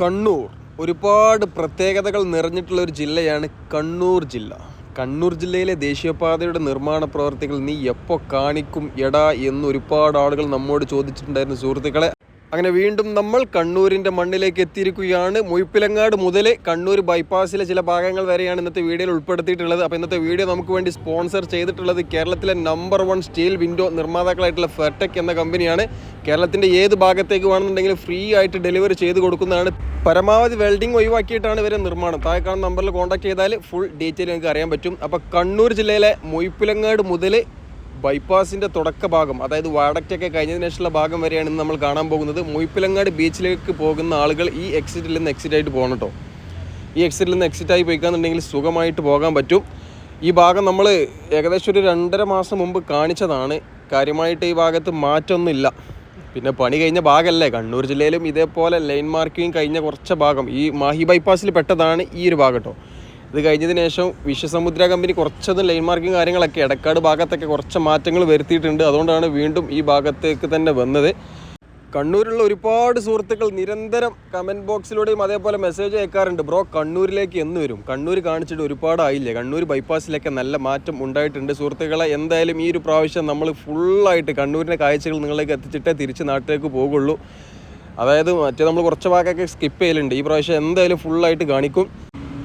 കണ്ണൂർ. ഒരുപാട് പ്രത്യേകതകൾ നിറഞ്ഞിട്ടുള്ള ഒരു ജില്ലയാണ് കണ്ണൂർ ജില്ല. കണ്ണൂർ ജില്ലയിലെ ദേശീയപാതയുടെ നിർമ്മാണ പ്രവർത്തികൾ നീ എപ്പോൾ കാണിക്കും എടാ എന്ന് ഒരുപാട് ആളുകൾ നമ്മോട് ചോദിച്ചിട്ടുണ്ടായിരുന്നു. സുഹൃത്തുക്കളെ അങ്ങനെ വീണ്ടും നമ്മൾ കണ്ണൂരിന്റെ മണ്ണിലേക്ക് എത്തിയിരിക്കുകയാണ്. മുയ്പ്പിലങ്ങാട് മുതൽ കണ്ണൂർ ബൈപ്പാസിലെ ചില ഭാഗങ്ങൾ വരെയാണ് ഇന്നത്തെ വീഡിയോയിൽ ഉൾപ്പെടുത്തിയിട്ടുള്ളത്. അപ്പോൾ ഇന്നത്തെ വീഡിയോ നമുക്ക് വേണ്ടി സ്പോൺസർ ചെയ്തിട്ടുള്ളത് കേരളത്തിലെ നമ്പർ വൺ സ്റ്റീൽ വിൻഡോ നിർമ്മാതാക്കളായിട്ടുള്ള ഫെർടെക് എന്ന കമ്പനിയാണ് കേരളത്തിന്റെ ഏത് ഭാഗത്തേക്ക് വേണമെന്നുണ്ടെങ്കിലും ഫ്രീ ആയിട്ട് ഡെലിവറി ചെയ്ത് കൊടുക്കുന്നതാണ്. പരമാവധി വെൽഡിംഗ് ഒഴിവാക്കിയിട്ടാണ് ഇവരെ നിർമ്മാണം. താഴെ കാണുന്ന നമ്പറിൽ കോൺടാക്ട് ചെയ്താൽ ഫുൾ ഡീറ്റെയിൽ നിങ്ങൾക്ക് അറിയാൻ പറ്റും. അപ്പോൾ കണ്ണൂർ ജില്ലയിലെ മൊയ്പ്പിലങ്ങാട് മുതൽ ബൈപ്പാസിന്റെ തുടക്ക ഭാഗം അതായത് വാടക്റ്റൊക്കെ കഴിഞ്ഞതിന് ശേഷമുള്ള ഭാഗം വരെയാണ് ഇന്ന് നമ്മൾ കാണാൻ പോകുന്നത്. മുയ്പ്പിലങ്ങാട് ബീച്ചിലേക്ക് പോകുന്ന ആളുകൾ ഈ എക്സിറ്റിൽ നിന്ന് എക്സിറ്റ് ആയിട്ട് പോകണം കേട്ടോ. ഈ എക്സിറ്റിൽ നിന്ന് എക്സിറ്റ് ആയി പോയിക്കാന്നുണ്ടെങ്കിൽ സുഖമായിട്ട് പോകാൻ പറ്റും. ഈ ഭാഗം നമ്മൾ ഏകദേശം ഒരു രണ്ടര മാസം മുമ്പ് കാണിച്ചതാണ്. കാര്യമായിട്ട് ഈ ഭാഗത്ത് മാറ്റമൊന്നുമില്ല. പിന്നെ പണി കഴിഞ്ഞ ഭാഗമല്ലേ കണ്ണൂർ ജില്ലയിലും ഇതേപോലെ ലൈൻ മാർക്കിങ് കഴിഞ്ഞ കുറച്ച് ഭാഗം. ഈ മാഹി ബൈപ്പാസിൽ പെട്ടതാണ് ഈ ഒരു ഭാഗം കേട്ടോ. ഇത് കഴിഞ്ഞതിന് ശേഷം വിശ്വസമുദ്ര കമ്പനി കുറച്ചത് ലൈൻ മാർക്കിങ് കാര്യങ്ങളൊക്കെ എടക്കാട് ഭാഗത്തൊക്കെ കുറച്ച് മാറ്റങ്ങൾ വരുത്തിയിട്ടുണ്ട്. അതുകൊണ്ടാണ് വീണ്ടും ഈ ഭാഗത്തേക്ക് തന്നെ വന്നത്. കണ്ണൂരിലുള്ള ഒരുപാട് സുഹൃത്തുക്കൾ നിരന്തരം കമന്റ് ബോക്സിലൂടെയും അതേപോലെ മെസ്സേജ് അയക്കാറുണ്ട്. ബ്രോ കണ്ണൂരിലേക്ക് എന്ന് വരും. കണ്ണൂർ കാണിച്ചിട്ട് ഒരുപാടായില്ലേ? കണ്ണൂർ ബൈപ്പാസിലൊക്കെ നല്ല മാറ്റം ഉണ്ടായിട്ടുണ്ട്. സുഹൃത്തുക്കളെ എന്തായാലും ഈ ഒരു പ്രാവശ്യം നമ്മൾ ഫുള്ളായിട്ട് കണ്ണൂരിന്റെ കാഴ്ചകൾ നിങ്ങളിലേക്ക് എത്തിച്ചിട്ടേ തിരിച്ച് നാട്ടിലേക്ക് പോകുള്ളൂ. അതായത് മറ്റേ നമ്മൾ കുറച്ച് ഭാഗമൊക്കെ സ്കിപ്പ് ചെയ്യലുണ്ട്. ഈ പ്രാവശ്യം എന്തായാലും ഫുള്ളായിട്ട് കാണിക്കും.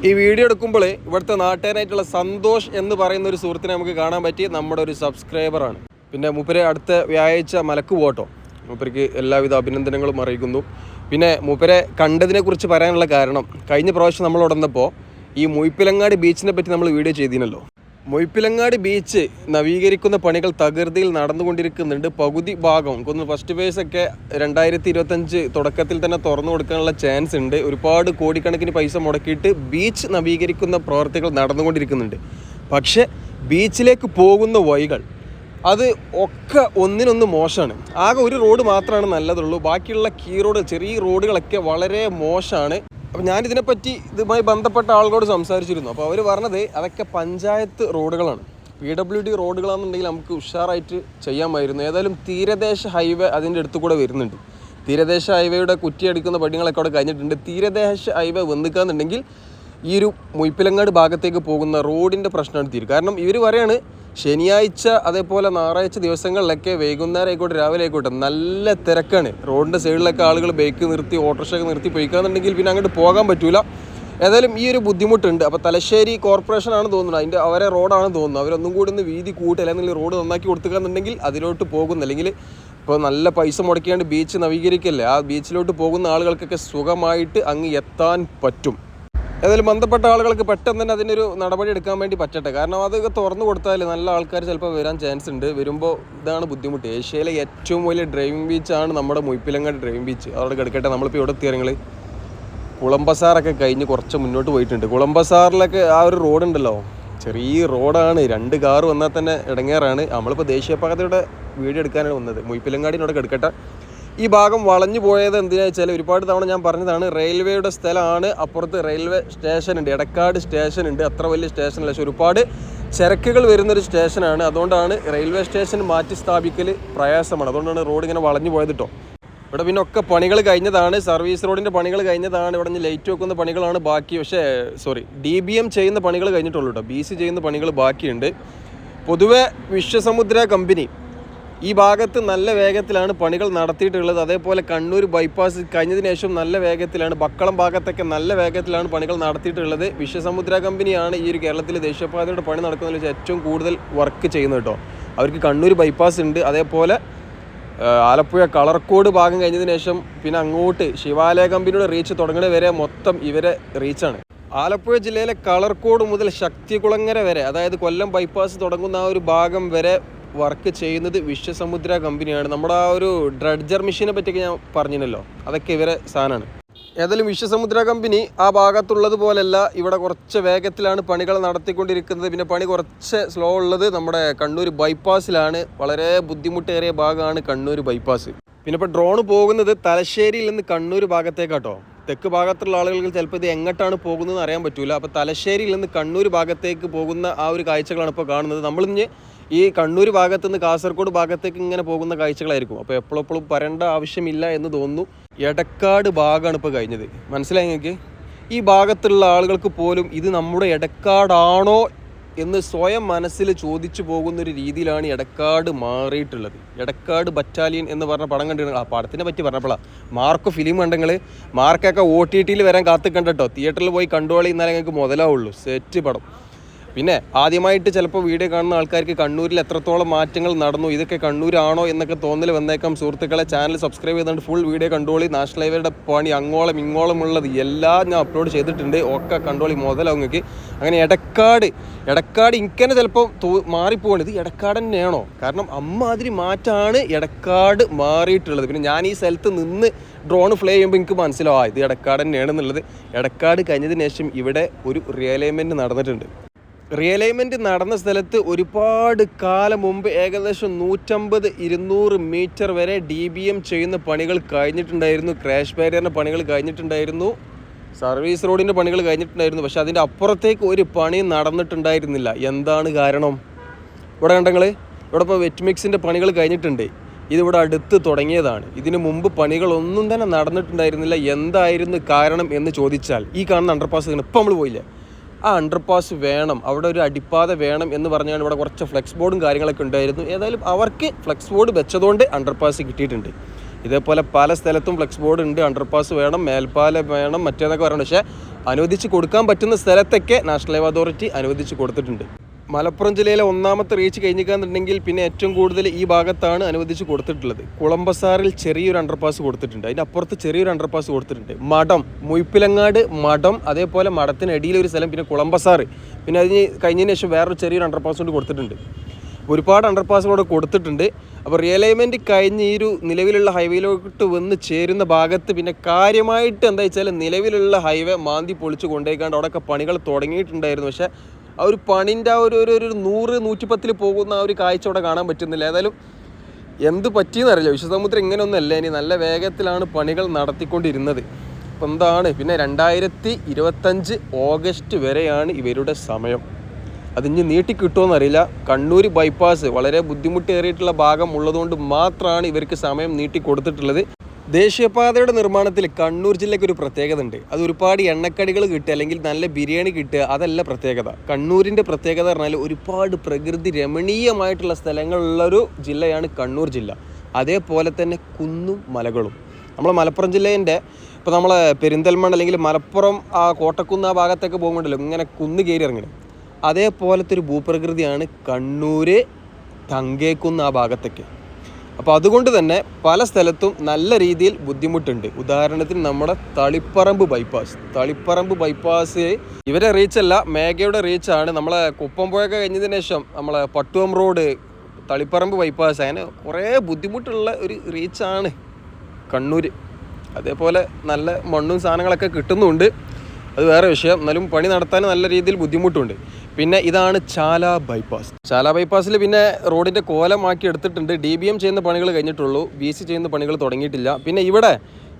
ഈ വീഡിയോ എടുക്കുമ്പോൾ ഇവിടുത്തെ നാട്ടുകാരായിട്ടുള്ള സന്തോഷ് എന്ന് പറയുന്ന ഒരു സുഹൃത്തിനെ നമുക്ക് കാണാൻ പറ്റി. നമ്മുടെ ഒരു സബ്സ്ക്രൈബറാണ് പിന്നെ മൂപ്പര് അടുത്ത വ്യാഴാഴ്ച മലക്ക് പോട്ടോ മൂപ്പർക്ക് എല്ലാവിധ അഭിനന്ദനങ്ങളും അറിയിക്കുന്നു. പിന്നെ മൂപ്പരെ കണ്ടതിനെക്കുറിച്ച് പറയാനുള്ള കാരണം കഴിഞ്ഞ പ്രാവശ്യം നമ്മൾ ഉടന്നപ്പോൾ ഈ മൊയ്പ്പിലങ്ങാടി ബീച്ചിനെ പറ്റി നമ്മൾ വീഡിയോ ചെയ്തിനല്ലോ മൊയ്പ്പിലങ്ങാടി ബീച്ച് നവീകരിക്കുന്ന പണികൾ തകൃതിയിൽ നടന്നുകൊണ്ടിരിക്കുന്നുണ്ട്. പകുതി ഭാഗം ഒന്ന് ഫസ്റ്റ് ഫേസ് ഒക്കെ രണ്ടായിരത്തി ഇരുപത്തഞ്ച് തുടക്കത്തിൽ തന്നെ തുറന്നു കൊടുക്കാനുള്ള ചാൻസ് ഉണ്ട്. ഒരുപാട് കോടിക്കണക്കിന് പൈസ മുടക്കിയിട്ട് ബീച്ച് നവീകരിക്കുന്ന പ്രവർത്തികൾ നടന്നുകൊണ്ടിരിക്കുന്നുണ്ട്. പക്ഷേ ബീച്ചിലേക്ക് പോകുന്ന വഴികൾ അത് ഒക്കെ ഒന്നിനൊന്ന് മോശമാണ്. ആകെ ഒരു റോഡ് മാത്രമാണ് നല്ലതുള്ളൂ. ബാക്കിയുള്ള കീ റോഡ് ചെറിയ റോഡുകളൊക്കെ വളരെ മോശമാണ് അപ്പോൾ ഞാൻ ഇതിനെപ്പറ്റി ഇതുമായി ബന്ധപ്പെട്ട ആളുകളോട് സംസാരിച്ചിരുന്നു. അപ്പോൾ അവർ പറഞ്ഞത് അതൊക്കെ പഞ്ചായത്ത് റോഡുകളാണ്. പി ഡബ്ല്യു ഡി റോഡുകളാണെന്നുണ്ടെങ്കിൽ നമുക്ക് ഉഷാറായിട്ട് ചെയ്യാമായിരുന്നു. ഏതായാലും തീരദേശ ഹൈവേ അതിന്റെ അടുത്ത് കൂടെ വരുന്നുണ്ട്. തീരദേശ ഹൈവേയുടെ കുറ്റിയടിക്കുന്ന പടികളൊക്കെ അവിടെ കഴിഞ്ഞിട്ടുണ്ട്. തീരദേശ ഹൈവേ വന്നിക്കാന്നുണ്ടെങ്കിൽ ഈ ഒരു മുയ്പ്പിലങ്ങാട് ഭാഗത്തേക്ക് പോകുന്ന റോഡിന്റെ പ്രശ്നമാണ് തീരും. കാരണം ഇവർ പറയാണ് ശനിയാഴ്ച അതേപോലെ ഞായറാഴ്ച ദിവസങ്ങളിലൊക്കെ വൈകുന്നേരം ആയിക്കോട്ടെ രാവിലെ ആയിക്കോട്ടെ നല്ല തിരക്കാണ്. റോഡിന്റെ സൈഡിലൊക്കെ ആളുകൾ ബൈക്ക് നിർത്തി ഓട്ടോറിക്ഷയൊക്കെ നിർത്തി പോയിക്കാന്നുണ്ടെങ്കിൽ പിന്നെ അങ്ങോട്ട് പോകാൻ പറ്റൂല. ഏതായാലും ഈ ഒരു ബുദ്ധിമുട്ടുണ്ട്. അപ്പോൾ തലശ്ശേരി കോർപ്പറേഷൻ ആണ് തോന്നുന്നത്. അതിന്റെ അവരെ റോഡാണ് തോന്നുന്നത്. അവരൊന്നും കൂടി ഒന്ന് വീതി കൂട്ടുക അല്ലെങ്കിൽ റോഡ് നന്നാക്കി കൊടുത്തുകയെന്നുണ്ടെങ്കിൽ അതിലോട്ട് പോകുന്നു അല്ലെങ്കിൽ ഇപ്പോൾ നല്ല പൈസ മുടക്കിയാണ്ട് ബീച്ച് നവീകരിക്കല്ലേ? ആ ബീച്ചിലോട്ട് പോകുന്ന ആളുകൾക്കൊക്കെ സുഖമായിട്ട് അങ്ങ് എത്താൻ പറ്റും. ഏതായാലും ബന്ധപ്പെട്ട ആളുകൾക്ക് പെട്ടെന്ന് തന്നെ അതിനൊരു നടപടി എടുക്കാൻ വേണ്ടി പറ്റട്ടെ. കാരണം അതൊക്കെ തുറന്നു കൊടുത്താൽ നല്ല ആൾക്കാർ ചിലപ്പോൾ വരാൻ ചാൻസ് ഉണ്ട്. വരുമ്പോൾ ഇതാണ് ബുദ്ധിമുട്ട്. ഏഷ്യയിലെ ഏറ്റവും വലിയ ഡ്രൈവിംഗ് ബീച്ചാണ് നമ്മുടെ മുയ്പ്പിലങ്ങാട് ഡ്രൈവിംഗ് ബീച്ച് അവിടെ കിടക്കട്ടെ. നമ്മളിപ്പോൾ ഇവിടെ എത്തിയ നിങ്ങൾ കുളമ്പസാറൊക്കെ കഴിഞ്ഞ് കുറച്ച് മുന്നോട്ട് പോയിട്ടുണ്ട്. കുളമ്പസാറിലൊക്കെ ആ ഒരു റോഡ് ഉണ്ടല്ലോ. ചെറിയ റോഡാണ് രണ്ട് കാർ വന്നാൽ തന്നെ ഇടങ്ങേറാണ്. നമ്മളിപ്പോൾ ദേശീയപാതയുടെ വീഡിയോ എടുക്കാനാണ് വന്നത്. മുയ്പ്പിലങ്ങാടിനോട് കിടക്കട്ടെ. ഈ ഭാഗം വളഞ്ഞു പോയത് എന്തിനാ വെച്ചാൽ ഒരുപാട് തവണ ഞാൻ പറഞ്ഞതാണ് റെയിൽവേയുടെ സ്ഥലമാണ് അപ്പുറത്ത് റെയിൽവേ സ്റ്റേഷൻ ഉണ്ട് എടക്കാട് സ്റ്റേഷൻ ഉണ്ട് അത്ര വലിയ സ്റ്റേഷൻ അല്ല പക്ഷെ ഒരുപാട് ചരക്കുകൾ വരുന്നൊരു സ്റ്റേഷനാണ്. അതുകൊണ്ടാണ് റെയിൽവേ സ്റ്റേഷൻ മാറ്റി സ്ഥാപിക്കൽ പ്രയാസമാണ്. അതുകൊണ്ടാണ് റോഡ് ഇങ്ങനെ വളഞ്ഞു പോയത് കേട്ടോ ഇവിടെ പിന്നെ ഒക്കെ പണികൾ കഴിഞ്ഞതാണ് സർവീസ് റോഡിന്റെ പണികൾ കഴിഞ്ഞതാണ് ഇവിടെ നിന്ന് ലൈറ്റ് വെക്കുന്ന പണികളാണ് ബാക്കി. പക്ഷേ സോറി ഡി ബി എം ചെയ്യുന്ന പണികൾ കഴിഞ്ഞിട്ടുള്ളൂ കേട്ടോ ബി സി ചെയ്യുന്ന പണികൾ ബാക്കിയുണ്ട്. പൊതുവെ വിശ്വസമുദ്ര കമ്പനി ഈ ഭാഗത്ത് നല്ല വേഗത്തിലാണ് പണികൾ നടത്തിയിട്ടുള്ളത്. അതേപോലെ കണ്ണൂർ ബൈപ്പാസ് കഴിഞ്ഞതിന് ശേഷം നല്ല വേഗത്തിലാണ് ബക്കളം ഭാഗത്തൊക്കെ നല്ല വേഗത്തിലാണ് പണികൾ നടത്തിയിട്ടുള്ളത്. വിശ്വസമുദ്ര കമ്പനിയാണ് ഈ ഒരു കേരളത്തിൽ ദേശീയപാതയുടെ പണി നടക്കുന്നതിൽ വെച്ച് ഏറ്റവും കൂടുതൽ വർക്ക് ചെയ്യുന്നത് കേട്ടോ. അവർക്ക് കണ്ണൂർ ബൈപ്പാസ് ഉണ്ട്. അതേപോലെ ആലപ്പുഴ കളർക്കോട് ഭാഗം കഴിഞ്ഞതിന് ശേഷം പിന്നെ അങ്ങോട്ട് ശിവാലയ കമ്പനിയുടെ റീച്ച് തുടങ്ങുന്നത് വരെ മൊത്തം ഇവരെ റീച്ചാണ് ആലപ്പുഴ ജില്ലയിലെ കളർക്കോട് മുതൽ ശക്തികുളങ്ങര വരെ അതായത് കൊല്ലം ബൈപ്പാസ് തുടങ്ങുന്ന ആ ഒരു ഭാഗം വരെ വർക്ക് ചെയ്യുന്നത് വിശ്വസമുദ്ര കമ്പനിയാണ്. നമ്മുടെ ആ ഒരു ഡ്രഡ്ജർ മെഷീനെ പറ്റിയൊക്കെ ഞാൻ പറഞ്ഞിരുന്നല്ലോ അതൊക്കെ ഇവരെ സാധനമാണ്. ഏതായാലും വിശ്വസമുദ്ര കമ്പനി ആ ഭാഗത്തുള്ളത് പോലെയല്ല. ഇവിടെ കുറച്ച് വേഗത്തിലാണ് പണികൾ നടത്തിക്കൊണ്ടിരിക്കുന്നത്. പിന്നെ പണി കുറച്ച് സ്ലോ ഉള്ളത് നമ്മുടെ കണ്ണൂർ ബൈപ്പാസിലാണ് വളരെ ബുദ്ധിമുട്ടേറിയ ഭാഗമാണ് കണ്ണൂർ ബൈപ്പാസ് പിന്നെ ഇപ്പോൾ ഡ്രോൺ പോകുന്നത് തലശ്ശേരിയിൽ നിന്ന് കണ്ണൂർ ഭാഗത്തേക്കാട്ടോ. തെക്ക് ഭാഗത്തുള്ള ആളുകൾക്ക് ചിലപ്പോൾ ഇത് എങ്ങോട്ടാണ് പോകുന്നതെന്ന് അറിയാൻ പറ്റൂല. അപ്പോൾ തലശ്ശേരിയിൽ നിന്ന് കണ്ണൂർ ഭാഗത്തേക്ക് പോകുന്ന ആ ഒരു കാഴ്ചകളാണ് ഇപ്പോൾ കാണുന്നത്. നമ്മളിഞ്ഞ് ഈ കണ്ണൂർ ഭാഗത്തു നിന്ന് കാസർഗോഡ് ഭാഗത്തേക്ക് ഇങ്ങനെ പോകുന്ന കാഴ്ചകളായിരിക്കും. അപ്പോൾ എപ്പോഴെപ്പോഴും എപ്പോഴും പറയേണ്ട ആവശ്യമില്ല എന്ന് തോന്നുന്നു. എടക്കാട് ഭാഗമാണ് ഇപ്പോൾ കഴിഞ്ഞത്. മനസ്സിലായി നിങ്ങൾക്ക്? ഈ ഭാഗത്തുള്ള ആളുകൾക്ക് പോലും ഇത് നമ്മുടെ എടക്കാടാണോ എന്ന് സ്വയം മനസ്സിൽ ചോദിച്ചു പോകുന്നൊരു രീതിയിലാണ് എടക്കാട് മാറിയിട്ടുള്ളത്. എടക്കാട് ബറ്റാലിയൻ എന്ന് പറഞ്ഞ പടം കണ്ടിട്ടുണ്ട് ആ പടത്തിനെ പറ്റി പറഞ്ഞപ്പോഴാണ് മാർക്ക് ഫിലിം കണ്ടെങ്കിൽ മാർക്കൊക്കെ ഒ ടി ടിയിൽ വരാൻ കാത്തു കണ്ടോ തിയേറ്ററിൽ പോയി കണ്ടോളി എന്നാലേ ഞങ്ങൾക്ക് മുതലാവുള്ളൂ. സെറ്റ് പടം. പിന്നെ ആദ്യമായിട്ട് ചിലപ്പോൾ വീഡിയോ കാണുന്ന ആൾക്കാർക്ക് കണ്ണൂരിൽ എത്രത്തോളം മാറ്റങ്ങൾ നടന്നു ഇതൊക്കെ കണ്ണൂരാണോ എന്നൊക്കെ തോന്നൽ വന്നേക്കാം. സുഹൃത്തുക്കളെ ചാനൽ സബ്സ്ക്രൈബ് ചെയ്തുകൊണ്ട് ഫുൾ വീഡിയോ കണ്ടോളി. നാഷണൽ ഹൈവേയുടെ പണി അങ്ങോളം ഇങ്ങോളം ഉള്ളത് എല്ലാം ഞാൻ അപ്ലോഡ് ചെയ്തിട്ടുണ്ട്. ഒക്കെ കണ്ടോളി മുതലാവുങ്ങൾക്ക് അങ്ങനെ ഇടക്കാട് ഇടക്കാട് ഇങ്ങനെ ചിലപ്പോൾ മാറിപ്പോകണത് ഇടക്കാട് തന്നെയാണോ? കാരണം അമ്മാതിരി മാറ്റാണ് ഇടക്കാട് മാറിയിട്ടുള്ളത്. പിന്നെ ഞാൻ ഈ സ്ഥലത്ത് നിന്ന് ഡ്രോൺ ഫ്ലൈ ചെയ്യുമ്പോൾ എനിക്ക് മനസ്സിലാവും ഇത് എടക്കാട് തന്നെയാണെന്നുള്ളത്. ഇടക്കാട് കഴിഞ്ഞതിന് ശേഷം ഇവിടെ ഒരു റിയലൈൻമെന്റ് നടന്നിട്ടുണ്ട്. റിയലൈൻമെന്റ് നടന്ന സ്ഥലത്ത് ഒരുപാട് കാലം മുമ്പ് ഏകദേശം നൂറ്റമ്പത് ഇരുന്നൂറ് മീറ്റർ വരെ ഡി ബി എം ചെയ്യുന്ന പണികൾ കഴിഞ്ഞിട്ടുണ്ടായിരുന്നു. ക്രാഷ് ബാരിയറിന്റെ പണികൾ കഴിഞ്ഞിട്ടുണ്ടായിരുന്നു. സർവീസ് റോഡിന്റെ പണികൾ കഴിഞ്ഞിട്ടുണ്ടായിരുന്നു. പക്ഷേ അതിന്റെ അപ്പുറത്തേക്ക് ഒരു പണി നടന്നിട്ടുണ്ടായിരുന്നില്ല. എന്താണ് കാരണം? ഇവിടെ കണ്ടങ്ങൾ ഇവിടെ ഇപ്പോൾ വെറ്റ് മിക്സിന്റെ പണികൾ കഴിഞ്ഞിട്ടുണ്ട്. ഇതിവിടെ അടുത്ത് തുടങ്ങിയതാണ്. ഇതിനു മുമ്പ് പണികളൊന്നും തന്നെ നടന്നിട്ടുണ്ടായിരുന്നില്ല. എന്തായിരുന്നു കാരണം എന്ന് ചോദിച്ചാൽ ഈ കാണുന്ന അണ്ടർപാസ് ഇപ്പം നമ്മൾ പോയില്ലേ? ആ അണ്ടർപാസ് വേണം അവിടെ ഒരു അടിപ്പാത വേണം എന്ന് പറഞ്ഞാണ് ഇവിടെ കുറച്ച് ഫ്ലെക്സ് ബോർഡും കാര്യങ്ങളൊക്കെ ഉണ്ടായിരുന്നു. ഏതായാലും അവർക്ക് ഫ്ലെക്സ് ബോർഡ് വെച്ചതുകൊണ്ട് അണ്ടർപാസ് കിട്ടിയിട്ടുണ്ട്. ഇതേപോലെ പല സ്ഥലത്തും ഫ്ലെക്സ് ബോർഡ് ഉണ്ട് അണ്ടർപാസ് വേണം മേൽപ്പാലം വേണം മറ്റേതൊക്കെ പറയണം പക്ഷേ അനുവദിച്ച് കൊടുക്കാൻ പറ്റുന്ന സ്ഥലത്തൊക്കെ നാഷണൽ ഹൈവേ അതോറിറ്റി അനുവദിച്ച് കൊടുത്തിട്ടുണ്ട്. മലപ്പുറം ജില്ലയിലെ ഒന്നാമത്തെ റീച്ച് കഴിഞ്ഞിക്കാന്നുണ്ടെങ്കിൽ പിന്നെ ഏറ്റവും കൂടുതൽ ഈ ഭാഗത്താണ് അനുവദിച്ച് കൊടുത്തിട്ടുള്ളത്. കുളമ്പസാറിൽ ചെറിയൊരു അണ്ടർപാസ് കൊടുത്തിട്ടുണ്ട്. അതിന്റെ അപ്പുറത്ത് ചെറിയൊരു അണ്ടർപാസ് കൊടുത്തിട്ടുണ്ട്. മഠം മുയ്പ്പിലങ്ങാട് മഠം അതേപോലെ മഠത്തിനടിയിൽ ഒരു സ്ഥലം പിന്നെ കുളമ്പസാറ്. പിന്നെ അതിന് കഴിഞ്ഞതിന് ശേഷം വേറൊരു ചെറിയൊരു അണ്ടർപാസ് കൊണ്ട് കൊടുത്തിട്ടുണ്ട്. ഒരുപാട് അണ്ടർപാസുകളോട് കൊടുത്തിട്ടുണ്ട്. അപ്പോൾ റിയലൈൻമെന്റ് കഴിഞ്ഞ് ഈ ഒരു നിലവിലുള്ള ഹൈവേയിലോട്ട് വന്ന് ചേരുന്ന ഭാഗത്ത് പിന്നെ കാര്യമായിട്ട് എന്താ വെച്ചാൽ നിലവിലുള്ള ഹൈവേ മാന്തി പൊളിച്ച് കൊണ്ടേക്കാണ്ട് അവിടെയൊക്കെ പണികൾ തുടങ്ങിയിട്ടുണ്ടായിരുന്നു. പക്ഷേ ആ ഒരു പണിന്റെ ആ ഒരു ഒരു ഒരു നൂറ് നൂറ്റിപ്പത്തിൽ പോകുന്ന ആ ഒരു കാഴ്ച അവിടെ കാണാൻ പറ്റുന്നില്ല. ഏതായാലും എന്ത് പറ്റിയെന്ന് അറിയില്ല. വിശ്വസമുദ്രം ഇങ്ങനെയൊന്നുമല്ല. ഇനി നല്ല വേഗത്തിലാണ് പണികൾ നടത്തിക്കൊണ്ടിരുന്നത്. അപ്പം എന്താണ്? പിന്നെ രണ്ടായിരത്തി ഇരുപത്തഞ്ച് ഓഗസ്റ്റ് വരെയാണ് ഇവരുടെ സമയം. അതിഞ്ഞ് നീട്ടി കിട്ടുമോയെന്നറിയില്ല കണ്ണൂർ ബൈപ്പാസ് വളരെ ബുദ്ധിമുട്ടേറിയിട്ടുള്ള ഭാഗം ഉള്ളതുകൊണ്ട് മാത്രമാണ് ഇവർക്ക് സമയം നീട്ടി കൊടുത്തിട്ടുള്ളത്. ദേശീയപാതയുടെ നിർമ്മാണത്തിൽ കണ്ണൂർ ജില്ലയ്ക്ക് ഒരു പ്രത്യേകത ഉണ്ട്. അത് ഒരുപാട് എണ്ണക്കടികൾ കിട്ടുക അല്ലെങ്കിൽ നല്ല ബിരിയാണി കിട്ടുക അതല്ല പ്രത്യേകത. കണ്ണൂരിന്റെ പ്രത്യേകത പറഞ്ഞാൽ ഒരുപാട് പ്രകൃതി രമണീയമായിട്ടുള്ള സ്ഥലങ്ങളുള്ളൊരു ജില്ലയാണ് കണ്ണൂർ ജില്ല. അതേപോലെ തന്നെ കുന്നും മലകളും. നമ്മളെ മലപ്പുറം ജില്ലേന്റെ ഇപ്പോൾ നമ്മളെ പെരിന്തൽമണ്ണ അല്ലെങ്കിൽ മലപ്പുറം ആ കോട്ടക്കുന്ന് ആ ഭാഗത്തൊക്കെ പോകുമ്പോണ്ടല്ലോ ഇങ്ങനെ കുന്ന് കയറി ഇറങ്ങണം അതേപോലത്തെ ഒരു ഭൂപ്രകൃതിയാണ് കണ്ണൂർ തങ്കേക്കുന്ന് ആ ഭാഗത്തൊക്കെ. അപ്പോൾ അതുകൊണ്ട് തന്നെ പല സ്ഥലത്തും നല്ല രീതിയിൽ ബുദ്ധിമുട്ടുണ്ട്. ഉദാഹരണത്തിന് നമ്മുടെ തളിപ്പറമ്പ് ബൈപ്പാസ് തളിപ്പറമ്പ് ബൈപ്പാസ് ഇവരെ റീച്ചല്ല മേഘയുടെ റീച്ചാണ് നമ്മളെ കുപ്പംപുഴയൊക്കെ കഴിഞ്ഞതിന് ശേഷം നമ്മളെ പട്ടുവം റോഡ് തളിപ്പറമ്പ് ബൈപ്പാസ് അങ്ങനെ കുറേ ബുദ്ധിമുട്ടുള്ള ഒരു റീച്ചാണ് കണ്ണൂർ അതേപോലെ നല്ല മണ്ണും സാധനങ്ങളൊക്കെ കിട്ടുന്നുണ്ട്. അത് വേറെ വിഷയം. എന്നാലും പണി നടത്താൻ നല്ല രീതിയിൽ ബുദ്ധിമുട്ടുണ്ട്. പിന്നെ ഇതാണ് ചാല ബൈപ്പാസ്. ചാല ബൈപ്പാസിൽ പിന്നെ റോഡിന്റെ കോലമാക്കി എടുത്തിട്ടുണ്ട്. ഡി ബി എം ചെയ്യുന്ന പണികൾ കഴിഞ്ഞിട്ടുള്ളൂ. ബി സി ചെയ്യുന്ന പണികൾ തുടങ്ങിയിട്ടില്ല. പിന്നെ ഇവിടെ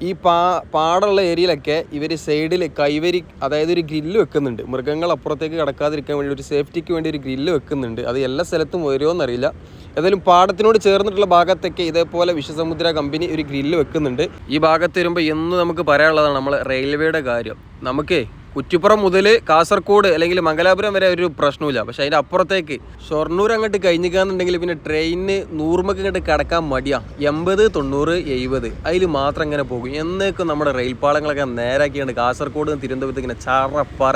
ഈ പാ പാടുള്ള ഏരിയയിലൊക്കെ ഇവർ സൈഡിൽ കൈവരി അതായത് ഒരു ഗ്രില്ല് വെക്കുന്നുണ്ട്. മൃഗങ്ങൾ അപ്പുറത്തേക്ക് കടക്കാതിരിക്കാൻ വേണ്ടി ഒരു സേഫ്റ്റിക്ക് വേണ്ടി ഒരു ഗ്രില്ല് വെക്കുന്നുണ്ട്. അത് എല്ലാ സ്ഥലത്തും വരുമോ എന്നറിയില്ല ഏതായാലും പാടത്തിനോട് ചേർന്നിട്ടുള്ള ഭാഗത്തൊക്കെ ഇതേപോലെ വിശ്വസമുദ്ര കമ്പനി ഒരു ഗ്രില്ല് വെക്കുന്നുണ്ട്. ഈ ഭാഗത്ത് വരുമ്പോൾ എന്ന് നമുക്ക് പറയാനുള്ളതാണ് നമ്മൾ റെയിൽവേയുടെ കാര്യം. നമുക്കേ കുറ്റിപ്പുറം മുതൽ കാസർഗോഡ് അല്ലെങ്കിൽ മംഗലാപുരം വരെ ഒരു പ്രശ്നമില്ല പക്ഷേ അതിന്റെ അപ്പുറത്തേക്ക് ഷൊർണൂർ അങ്ങോട്ട് കഴിഞ്ഞിക്കാന്നുണ്ടെങ്കിൽ പിന്നെ ട്രെയിനിന് നൂറുമക്ക് ഇങ്ങോട്ട് കിടക്കാൻ മടിയാ. എൺപത് തൊണ്ണൂറ് എഴുപത്. അതിൽ മാത്രം ഇങ്ങനെ പോകും. എന്നേക്കും നമ്മുടെ റെയിൽ പാളങ്ങളൊക്കെ നേരാക്കിയാണ് കാസർഗോഡ് തിരുവനന്തപുരത്ത് ഇങ്ങനെ ചാറപ്പാറ.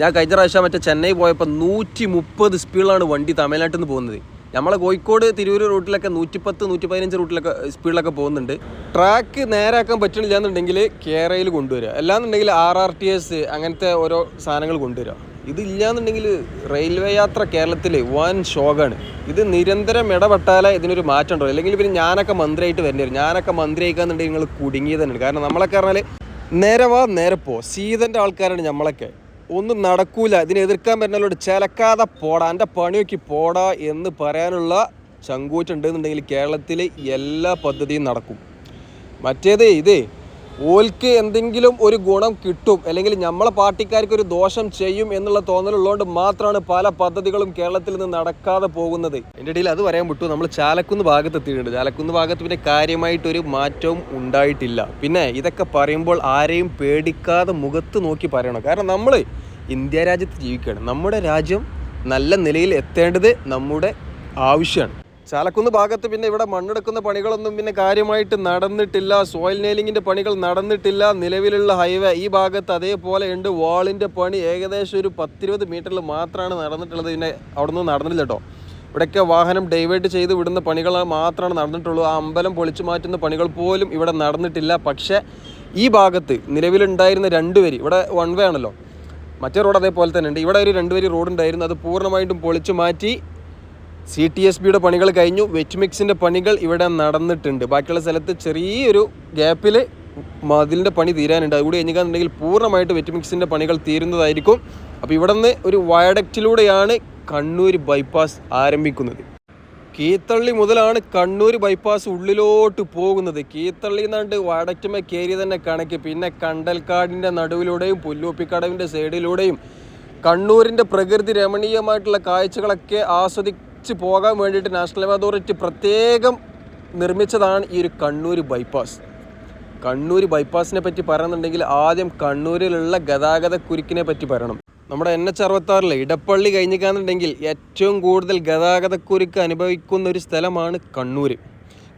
ഞാൻ കഴിഞ്ഞ പ്രാവശ്യം മറ്റേ ചെന്നൈ പോയപ്പോൾ നൂറ്റി മുപ്പത് സ്പീഡിലാണ് വണ്ടി തമിഴ്നാട്ടിൽ നിന്ന് പോകുന്നത്. നമ്മളെ കോഴിക്കോട് തിരൂർ റൂട്ടിലൊക്കെ നൂറ്റിപ്പത്ത് നൂറ്റി പതിനഞ്ച് റൂട്ടിലൊക്കെ സ്പീഡിലൊക്കെ പോകുന്നുണ്ട്. ട്രാക്ക് നേരാക്കാൻ പറ്റണില്ല എന്നുണ്ടെങ്കിൽ കേരയിൽ കൊണ്ടുവരിക അല്ലാന്നുണ്ടെങ്കിൽ ആർ ആർ ടി എസ് അങ്ങനത്തെ ഓരോ സാധനങ്ങൾ കൊണ്ടുവരിക ഇതില്ലാന്നുണ്ടെങ്കിൽ റെയിൽവേ യാത്ര കേരളത്തിൽ വൻ ഷോക്കാണ് ഇത് നിരന്തരം ഇടപെട്ടാലേ ഇതിനൊരു മാറ്റം ഉണ്ടോ അല്ലെങ്കിൽ പിന്നെ ഞാനൊക്കെ മന്ത്രിയായിട്ട് വരേണ്ടി വരും. ഞാനൊക്കെ മന്ത്രി ആയിക്കാന്നുണ്ടെങ്കിൽ നിങ്ങൾ കുടുങ്ങിയതന്നെയാണ് കാരണം നമ്മളൊക്കെ പറഞ്ഞാൽ നേരെ വാ നേരെ പോ. സീതന്റെ ആൾക്കാരാണ് നമ്മളൊക്കെ. ഒന്നും നടക്കൂല. ഇതിനെ എതിർക്കാൻ പറ്റുന്നവരോട് ചിലക്കാതെ പോടാ എന്റെ പണിയൊക്കെ പോടാ എന്ന് പറയാനുള്ള ചങ്കൂറ്റുണ്ടെന്നുണ്ടെങ്കിൽ കേരളത്തിൽ എല്ലാ പദ്ധതിയും നടക്കും. മറ്റേത് ഇത് ഓൽക്ക് എന്തെങ്കിലും ഒരു ഗുണം കിട്ടും അല്ലെങ്കിൽ നമ്മളെ പാർട്ടിക്കാർക്ക് ഒരു ദോഷം ചെയ്യും എന്നുള്ള തോന്നലുള്ളതുകൊണ്ട് മാത്രമാണ് പല പദ്ധതികളും കേരളത്തിൽ നിന്ന് നടക്കാതെ പോകുന്നത്. എന്റെ ഇടയിൽ അത് പറയാൻ വിട്ടു നമ്മൾ ചാലക്കുന്ന് ഭാഗത്ത് എത്തിയിട്ടുണ്ട് ചാലക്കുന്ന് ഭാഗത്ത് പിന്നെ കാര്യമായിട്ടൊരു മാറ്റവും ഉണ്ടായിട്ടില്ല. പിന്നെ ഇതൊക്കെ പറയുമ്പോൾ ആരെയും പേടിക്കാതെ മുഖത്ത് നോക്കി പറയണം. കാരണം നമ്മൾ ഇന്ത്യ രാജ്യത്ത് ജീവിക്കുകയാണ്. നമ്മുടെ രാജ്യം നല്ല നിലയിൽ എത്തേണ്ടത് നമ്മുടെ ആവശ്യമാണ്. ചാലക്കുന്ന് ഭാഗത്ത് പിന്നെ ഇവിടെ മണ്ണെടുക്കുന്ന പണികളൊന്നും പിന്നെ കാര്യമായിട്ട് നടന്നിട്ടില്ല. സോയിൽ നെയിലിങ്ങിന്റെ പണികൾ നടന്നിട്ടില്ല. നിലവിലുള്ള ഹൈവേ ഈ ഭാഗത്ത് അതേപോലെ ഉണ്ട്. വാളിന്റെ പണി ഏകദേശം ഒരു പത്തിരുപത് മീറ്ററിൽ മാത്രമാണ് നടന്നിട്ടുള്ളത്. പിന്നെ അവിടെ നിന്ന് നടന്നില്ല കേട്ടോ. ഇവിടെയൊക്കെ വാഹനം ഡൈവേർട്ട് ചെയ്ത് വിടുന്ന പണികൾ മാത്രമാണ് നടന്നിട്ടുള്ളൂ. ആ അമ്പലം പൊളിച്ചു മാറ്റുന്ന പണികൾ പോലും ഇവിടെ നടന്നിട്ടില്ല. പക്ഷേ ഈ ഭാഗത്ത് നിലവിലുണ്ടായിരുന്ന രണ്ട് വരി ഇവിടെ വൺ വേ ആണല്ലോ. മറ്റേ റോഡ് അതേപോലെ തന്നെ ഉണ്ട്. ഇവിടെ ഒരു രണ്ട് വരി റോഡ് ഉണ്ടായിരുന്നു. അത് പൂർണമായിട്ടും പൊളിച്ചു മാറ്റി സി ടി എസ് ബിയുടെ പണികൾ കഴിഞ്ഞു. വെറ്റ് മിക്സിന്റെ പണികൾ ഇവിടെ നടന്നിട്ടുണ്ട്. ബാക്കിയുള്ള സ്ഥലത്ത് ചെറിയൊരു ഗ്യാപ്പിൽ മതിലിന്റെ പണി തീരാനുണ്ട്. അതുകൂടി കഴിഞ്ഞിട്ടുണ്ടെങ്കിൽ പൂർണമായിട്ട് വെറ്റ് മിക്സിന്റെ പണികൾ തീരുന്നതായിരിക്കും. അപ്പോൾ ഇവിടെ നിന്ന് ഒരു വയഡക്റ്റിലൂടെയാണ് കണ്ണൂർ ബൈപ്പാസ് ആരംഭിക്കുന്നത്. കീത്തള്ളി മുതലാണ് കണ്ണൂർ ബൈപ്പാസ് ഉള്ളിലോട്ട് പോകുന്നത്. കീത്തള്ളി എന്നാണ്ട് വടക്കുമ്പോൾ കയറി തന്നെ കണക്ക്. പിന്നെ കണ്ടൽക്കാടിന്റെ നടുവിലൂടെയും പുല്ലൂപ്പിക്കടവിന്റെ സൈഡിലൂടെയും കണ്ണൂരിന്റെ പ്രകൃതി രമണീയമായിട്ടുള്ള കാഴ്ചകളൊക്കെ ആസ്വദിച്ച് പോകാൻ വേണ്ടിയിട്ട് നാഷണൽ ഹൈവേ അതോറിറ്റി പ്രത്യേകം നിർമ്മിച്ചതാണ് ഈ ഒരു കണ്ണൂർ ബൈപ്പാസ് കണ്ണൂർ ബൈപ്പാസിനെ പറ്റി പറയുന്നുണ്ടെങ്കിൽ ആദ്യം കണ്ണൂരിലുള്ള ഗതാഗത കുരുക്കിനെ പറ്റി പറയണം. നമ്മുടെ എൻ എച്ച് അറുപത്താറിലെ ഇടപ്പള്ളി കഴിഞ്ഞിക്കാന്നുണ്ടെങ്കിൽ ഏറ്റവും കൂടുതൽ ഗതാഗതക്കുരുക്ക് അനുഭവിക്കുന്ന ഒരു സ്ഥലമാണ് കണ്ണൂർ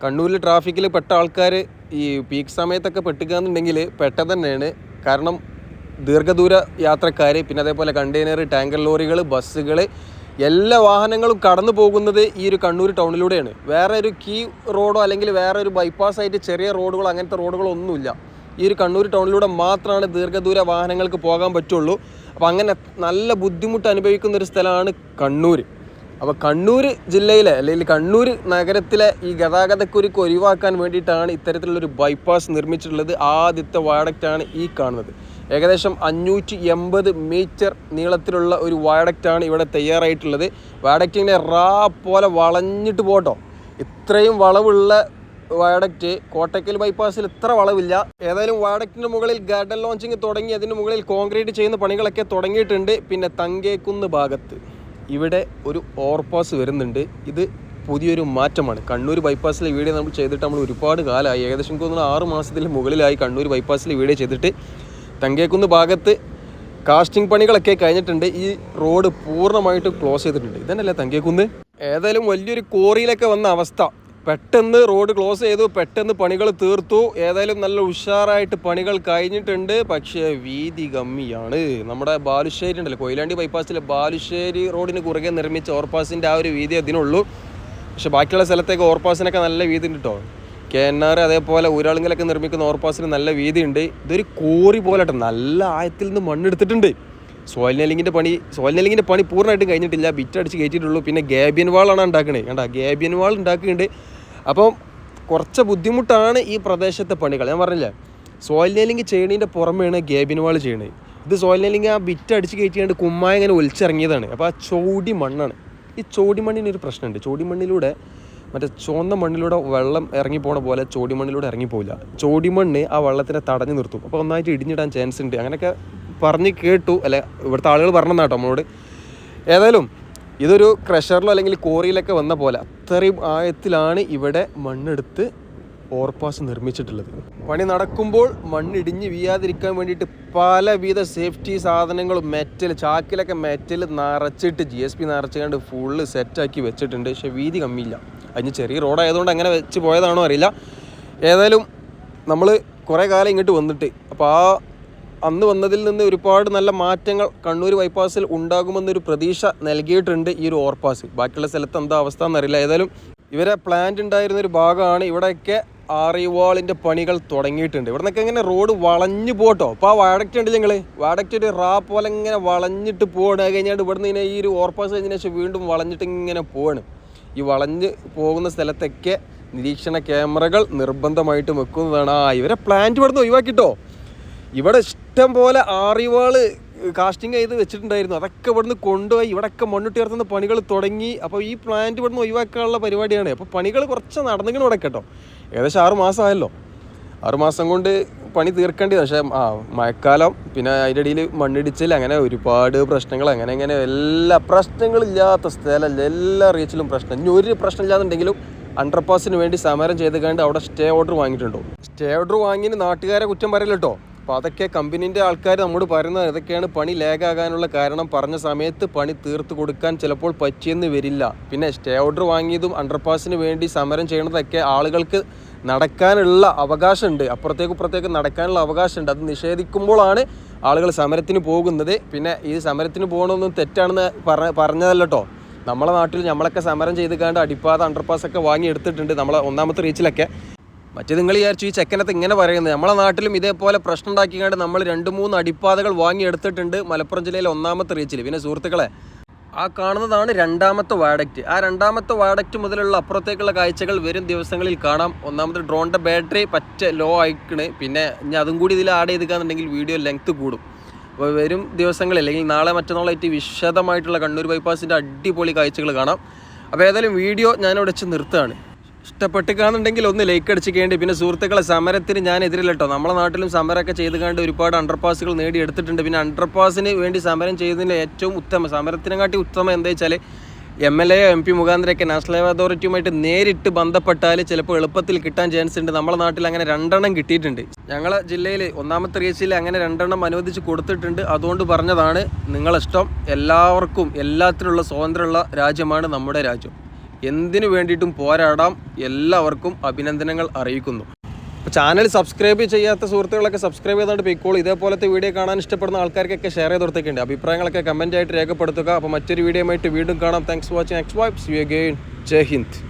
കണ്ണൂരിൽ ട്രാഫിക്കിൽ പെട്ട ആൾക്കാർ ഈ പീക്ക് സമയത്തൊക്കെ പെട്ടുകയെന്നുണ്ടെങ്കിൽ പെട്ട തന്നെയാണ്. കാരണം ദീർഘദൂര യാത്രക്കാർ പിന്നെ അതേപോലെ കണ്ടെയ്നർ ടാങ്കർ ലോറികൾ ബസ്സുകൾ എല്ലാ വാഹനങ്ങളും കടന്നു പോകുന്നത് ഈ ഒരു കണ്ണൂർ ടൗണിലൂടെയാണ്. വേറെ ഒരു കീ റോഡോ അല്ലെങ്കിൽ വേറെ ഒരു ബൈപ്പാസ് ആയിട്ട് ചെറിയ റോഡുകളോ അങ്ങനത്തെ റോഡുകളോ ഒന്നുമില്ല. ഈ ഒരു കണ്ണൂർ ടൗണിലൂടെ മാത്രമാണ് ദീർഘദൂര വാഹനങ്ങൾക്ക് പോകാൻ പറ്റുള്ളൂ. അപ്പോൾ അങ്ങനെ നല്ല ബുദ്ധിമുട്ട് അനുഭവിക്കുന്ന ഒരു സ്ഥലമാണ് കണ്ണൂർ അപ്പോൾ കണ്ണൂർ ജില്ലയിലെ അല്ലെങ്കിൽ കണ്ണൂർ നഗരത്തിലെ ഈ ഗതാഗതക്കുരുക്ക് ഒഴിവാക്കാൻ വേണ്ടിയിട്ടാണ് ഇത്തരത്തിലുള്ളൊരു ബൈപ്പാസ് നിർമ്മിച്ചിട്ടുള്ളത്. ആദ്യത്തെ വാഡക്റ്റാണ് ഈ കാണുന്നത്. ഏകദേശം അഞ്ഞൂറ്റി എൺപത് മീറ്റർ നീളത്തിലുള്ള ഒരു വയഡക്റ്റാണ് ഇവിടെ തയ്യാറായിട്ടുള്ളത്. വയഡക്റ്റിങ്ങനെ റാ പോലെ വളഞ്ഞിട്ട് പോട്ടോ ഇത്രയും വളവുള്ള വയഡക്റ്റ് കോട്ടക്കൽ ബൈപ്പാസിൽ ഇത്ര വളവില്ല. ഏതായാലും വയഡക്റ്റിന് മുകളിൽ ഗാർഡൻ ലോഞ്ചിങ് തുടങ്ങി അതിന് മുകളിൽ കോൺക്രീറ്റ് ചെയ്യുന്ന പണികളൊക്കെ തുടങ്ങിയിട്ടുണ്ട്. പിന്നെ തങ്കേക്കുന്ന് ഭാഗത്ത് ഇവിടെ ഒരു ഓവർപാസ് വരുന്നുണ്ട്. ഇത് പുതിയൊരു മാറ്റമാണ്. കണ്ണൂർ ബൈപ്പാസിലെ വീഡിയോ നമ്മൾ ചെയ്തിട്ട് നമ്മൾ ഒരുപാട് കാലമായി. ഏകദേശം തോന്നുന്നു ആറ് മാസത്തിൽ മുകളിലായി കണ്ണൂർ ബൈപ്പാസിലെ വീഡിയോ ചെയ്തിട്ട് തങ്കേക്കുന്ന് ഭാഗത്ത് കാസ്റ്റിംഗ് പണികളൊക്കെ കഴിഞ്ഞിട്ടുണ്ട്. ഈ റോഡ് പൂർണമായിട്ട് ക്ലോസ് ചെയ്തിട്ടുണ്ട്. ഇതന്നെയല്ലേ തങ്കേക്കുന്ന്? ഏതായാലും വലിയൊരു കോറിയിലൊക്കെ വന്ന അവസ്ഥ. പെട്ടെന്ന് റോഡ് ക്ലോസ് ചെയ്തു. പെട്ടെന്ന് പണികൾ തീർത്തു. ഏതായാലും നല്ല ഉഷാറായിട്ട് പണികൾ കഴിഞ്ഞിട്ടുണ്ട്. പക്ഷേ വീതി കമ്മിയാണ്. നമ്മുടെ ബാലുശ്ശേരി ഉണ്ടല്ലോ. കൊയിലാണ്ടി ബൈപ്പാസിലെ ബാലുശ്ശേരി റോഡിന് കുറുകെ നിർമ്മിച്ച ഓവർപാസിന്റെ ആ ഒരു വീതി അതിനുള്ളൂ. പക്ഷേ ബാക്കിയുള്ള സ്ഥലത്തേക്ക് ഓവർപാസിനൊക്കെ നല്ല വീതി ഉണ്ട് കേട്ടോ കെ എൻ ആർ അതേപോലെ ഊരാളുങ്കലൊക്കെ നിർമ്മിക്കുന്ന ഓവർപാസിന് നല്ല വീതിയുണ്ട്. ഇതൊരു കോറി പോലെ നല്ല ആയത്തിൽ നിന്ന് മണ്ണെടുത്തിട്ടുണ്ട്. സോയിൽ നെല്ലിങ്ങിന്റെ പണി സോയിൽ നെല്ലിങ്ങിന്റെ പണി പൂർണമായിട്ടും കഴിഞ്ഞിട്ടില്ല. ബിറ്റ് അടിച്ച് കയറ്റിയിട്ടുള്ളൂ. പിന്നെ ഗേബിയൻ വാളാണ് ഉണ്ടാക്കുന്നത് കണ്ട? ഗേബിയൻ വാൾ ഉണ്ടാക്കുന്നുണ്ട്. അപ്പം കുറച്ച് ബുദ്ധിമുട്ടാണ് ഈ പ്രദേശത്തെ പണികൾ. ഞാൻ പറഞ്ഞില്ലേ? സോയിൽ നെല്ലിങ് ചെയ്യണതിന്റെ പുറമെയാണ് ഗേബിയൻ വാൾ ചെയ്യണത് ഇത് സോയിൽ നെല്ലിങ് ആ ബിറ്റ് അടിച്ച് കയറ്റിയാണ്ട് കുമ്മായ ഇങ്ങനെ ഒലിച്ചിറങ്ങിയതാണ്. അപ്പോൾ ആ ചോടി മണ്ണാണ്. ഈ ചോടി മണ്ണിനൊരു പ്രശ്നമുണ്ട്. ചോടി മണ്ണിലൂടെ മറ്റേ ചുവന്ന മണ്ണിലൂടെ വെള്ളം ഇറങ്ങി പോണ പോലെ ചോടി മണ്ണിലൂടെ ഇറങ്ങിപ്പോവില്ല ചോടി മണ്ണ് ആ വെള്ളത്തിനെ തടഞ്ഞു നിർത്തും. അപ്പോൾ ഒന്നായിട്ട് ഇടിഞ്ഞിടാൻ ചാൻസ് ഉണ്ട്. അങ്ങനെയൊക്കെ പറഞ്ഞ് കേട്ടു. അല്ലെ ഇവിടുത്തെ ആളുകൾ പറഞ്ഞെന്നാട്ടോ നമ്മളോട്. ഏതായാലും ഇതൊരു ക്രഷറിലോ അല്ലെങ്കിൽ കോറിയിലൊക്കെ വന്ന പോലെ അത്രയും ആഴത്തിലാണ് ഇവിടെ മണ്ണെടുത്ത് ഓവർപാസ് നിർമ്മിച്ചിട്ടുള്ളത്. പണി നടക്കുമ്പോൾ മണ്ണിടിഞ്ഞ് വീയാതിരിക്കാൻ വേണ്ടിയിട്ട് പലവിധ സേഫ്റ്റി സാധനങ്ങളും മെറ്റൽ ചാക്കിലൊക്കെ മെറ്റൽ നിറച്ചിട്ട് ജി എസ് പി നിറച്ചുകൊണ്ട് ഫുള്ള് സെറ്റാക്കി വെച്ചിട്ടുണ്ട്. പക്ഷേ വീതി കമ്മിയില്ല. അതിന് ചെറിയ റോഡായതുകൊണ്ട് അങ്ങനെ വെച്ച് പോയതാണോ അറിയില്ല. ഏതായാലും നമ്മൾ കുറേ കാലം ഇങ്ങോട്ട് വന്നിട്ട് അപ്പോൾ ആ അന്ന് വന്നതിൽ നിന്ന് ഒരുപാട് നല്ല മാറ്റങ്ങൾ കണ്ണൂർ ബൈപ്പാസിൽ ഉണ്ടാകുമെന്നൊരു പ്രതീക്ഷ നൽകിയിട്ടുണ്ട് ഈ ഒരു ഓർപാസ് ബാക്കിയുള്ള സ്ഥലത്ത് എന്താ അവസ്ഥ എന്നറിയില്ല. ഏതായാലും ഇവരെ പ്ലാന്റ് ഉണ്ടായിരുന്ന ഒരു ഭാഗമാണ് ഇവിടെയൊക്കെ ആറിവാളിന്റെ പണികൾ തുടങ്ങിയിട്ടുണ്ട്. ഇവിടെ നിന്നൊക്കെ ഇങ്ങനെ റോഡ് വളഞ്ഞു പോട്ടോ. അപ്പോൾ ആ വാഡക്റ്റ് ഉണ്ട് ഞങ്ങൾ വാഡക്റ്റ് ഒരു റാ പോലെ ഇങ്ങനെ വളഞ്ഞിട്ട് പോവാണ്. അത് കഴിഞ്ഞാൽ ഇവിടെ നിന്ന് ഈ ഒരു ഓർപ്പാസ് കഴിഞ്ഞതിന് ശേഷം വീണ്ടും വളഞ്ഞിട്ട് ഇങ്ങനെ പോവാണ്. ഈ വളഞ്ഞ് പോകുന്ന സ്ഥലത്തൊക്കെ നിരീക്ഷണ ക്യാമറകൾ നിർബന്ധമായിട്ട് വെക്കുന്നതാണ്. ആ ഇവരെ പ്ലാന്റ് ഇവിടെ നിന്ന് ഒഴിവാക്കിട്ടോ. ഇവിടെ ഇഷ്ടം പോലെ ആറിവാൾ കാസ്റ്റിംഗ് ചെയ്ത് വെച്ചിട്ടുണ്ടായിരുന്നു. അതൊക്കെ ഇവിടുന്ന് കൊണ്ടുപോയി ഇവിടെയൊക്കെ മണ്ണിട്ട് ഉയർത്തുന്ന പണികൾ തുടങ്ങി. അപ്പോൾ ഈ പ്ലാന്റ് ഇവിടുന്ന് ഒഴിവാക്കാനുള്ള പരിപാടിയാണ്. അപ്പോൾ പണികൾ കുറച്ച് നടന്നിങ്ങനെ ഇവിടെ കേട്ടോ ഏകദേശം ആറ് മാസമായല്ലോ. ആറ് മാസം കൊണ്ട് പണി തീർക്കേണ്ടി പക്ഷേ ആ മഴക്കാലം പിന്നെ അതിന്റെ ഇടയിൽ മണ്ണിടിച്ചിൽ അങ്ങനെ ഒരുപാട് പ്രശ്നങ്ങൾ അങ്ങനെ അങ്ങനെ എല്ലാ പ്രശ്നങ്ങളില്ലാത്ത സ്ഥലമല്ല. എല്ലാ റീച്ചിലും പ്രശ്നം. ഇനി ഒരു പ്രശ്നമില്ലാന്നുണ്ടെങ്കിലും അണ്ടർപാസിന് വേണ്ടി സമരം ചെയ്ത് കണ്ട് അവിടെ സ്റ്റേ ഓർഡർ വാങ്ങിയിട്ടുണ്ടോ. സ്റ്റേ ഓർഡർ വാങ്ങിന് നാട്ടുകാരെ കുറ്റം പറയില്ല കേട്ടോ. അപ്പോൾ അതൊക്കെ കമ്പനീന്റെ ആൾക്കാർ നമ്മോട് പറയുന്നത് ഇതൊക്കെയാണ് പണി ലേഖാകാനുള്ള കാരണം. പറഞ്ഞ സമയത്ത് പണി തീർത്ത് കൊടുക്കാൻ ചിലപ്പോൾ പറ്റിയെന്ന് വരില്ല. പിന്നെ സ്റ്റേ ഓർഡർ വാങ്ങിയതും അണ്ടർപാസിന് വേണ്ടി സമരം ചെയ്യണതൊക്കെ ആളുകൾക്ക് നടക്കാനുള്ള അവകാശമുണ്ട്. അപ്പുറത്തേക്ക് ഇപ്പുറത്തേക്ക് നടക്കാനുള്ള അവകാശമുണ്ട്. അത് നിഷേധിക്കുമ്പോഴാണ് ആളുകൾ സമരത്തിന് പോകുന്നത്. പിന്നെ ഈ സമരത്തിന് പോകണമെന്നും തെറ്റാണെന്ന് പറഞ്ഞ പറഞ്ഞതല്ല നമ്മളെ നാട്ടിൽ നമ്മളൊക്കെ സമരം ചെയ്ത് കണ്ട് അടിപ്പാത അണ്ടർപാസ് ഒക്കെ വാങ്ങി എടുത്തിട്ടുണ്ട് നമ്മളെ ഒന്നാമത്തെ റീച്ചിലൊക്കെ മറ്റേ നിങ്ങൾ വിചാരിച്ചു ഈ ചെക്കനത്ത് ഇങ്ങനെ പറയുന്നത്. നമ്മളെ നാട്ടിലും ഇതേപോലെ പ്രശ്നം ഉണ്ടാക്കിക്കാണ്ട് നമ്മൾ രണ്ട് മൂന്ന് അടിപ്പാതകൾ വാങ്ങി എടുത്തിട്ടുണ്ട് മലപ്പുറം ജില്ലയിലെ ഒന്നാമത്തെ റീച്ചിൽ പിന്നെ സുഹൃത്തുക്കളെ ആ കാണുന്നതാണ് രണ്ടാമത്തെ വാഡക്റ്റ്. ആ രണ്ടാമത്തെ വാഡക്റ്റ് മുതലുള്ള അപ്പുറത്തേക്കുള്ള കാഴ്ചകൾ വരും ദിവസങ്ങളിൽ കാണാം. ഒന്നാമത് ഡ്രോണിന്റെ ബാറ്ററി പറ്റ ലോ ആയിക്കണ്. പിന്നെ ഇനി അതും കൂടി ഇതിൽ ആഡ് ചെയ്തിക്കാന്നുണ്ടെങ്കിൽ വീഡിയോ ലെങ്ത്ത് കൂടും. അപ്പോൾ വരും ദിവസങ്ങളിൽ അല്ലെങ്കിൽ നാളെ മറ്റന്നാളായിട്ട് വിശദമായിട്ടുള്ള കണ്ണൂർ ബൈപ്പാസിന്റെ അടിപൊളി കാഴ്ചകൾ കാണാം. അപ്പോൾ ഏതായാലും വീഡിയോ ഞാനിവിടെ വെച്ച് നിർത്തുകയാണ്. ഇഷ്ടപ്പെട്ടിക്കാന്നുണ്ടെങ്കിൽ ഒന്ന് ലൈക്ക് അടിച്ച് അടിച്ചിക്കേണ്ടി. പിന്നെ സുഹൃത്തുക്കളെ സമരത്തിന് ഞാൻ എതിരില്ല കേട്ടോ നമ്മളെ നാട്ടിലും സമരമൊക്കെ ചെയ്ത് കണ്ട് ഒരുപാട് അണ്ടർപാസുകൾ നേടിയെടുത്തിട്ടുണ്ട്. പിന്നെ അണ്ടർപാസിന് വേണ്ടി സമരം ചെയ്തതിന്റെ ഏറ്റവും ഉത്തമ സമരത്തിനെക്കാട്ടി ഉത്തമം എന്താ വെച്ചാൽ M L A M P മുഖാന്തരമൊക്കെ national highway അതോറിറ്റിയുമായിട്ട് നേരിട്ട് ബന്ധപ്പെട്ടാൽ ചിലപ്പോൾ എളുപ്പത്തിൽ കിട്ടാൻ ചാൻസ് ഉണ്ട്. നമ്മളെ നാട്ടിൽ അങ്ങനെ രണ്ടെണ്ണം കിട്ടിയിട്ടുണ്ട്. ഞങ്ങളെ ജില്ലയിൽ ഒന്നാമത്തെ റീച്ചിൽ അങ്ങനെ രണ്ടെണ്ണം അനുവദിച്ച് കൊടുത്തിട്ടുണ്ട്. അതുകൊണ്ട് പറഞ്ഞതാണ് നിങ്ങളിഷ്ടം എല്ലാവർക്കും എല്ലാത്തിനുള്ള സ്വാതന്ത്ര്യമുള്ള രാജ്യമാണ് നമ്മുടെ രാജ്യം. എന്തിനു വേണ്ടിയിട്ടും പോരാടാം. എല്ലാവർക്കും അഭിനന്ദനങ്ങൾ അറിയിക്കുന്നു. ചാനൽ സബ്സ്ക്രൈബ് ചെയ്യാത്ത സുഹൃത്തുക്കളൊക്കെ സബ്സ്ക്രൈബ് ചെയ്തുകൊണ്ട് പോയിക്കോളൂ. ഇതേപോലത്തെ വീഡിയോ കാണാൻ ഇഷ്ടപ്പെടുന്ന ആൾക്കാർക്കൊക്കെ ഷെയർ ചെയ്ത് കൊടുത്തേക്കുണ്ട്. അഭിപ്രായങ്ങളൊക്കെ കമന്റായിട്ട് രേഖപ്പെടുത്തുക. അപ്പോൾ മറ്റൊരു വീഡിയോ ആയിട്ട് വീണ്ടും കാണാം. Thanks for watching X vibes you again Jai Hind.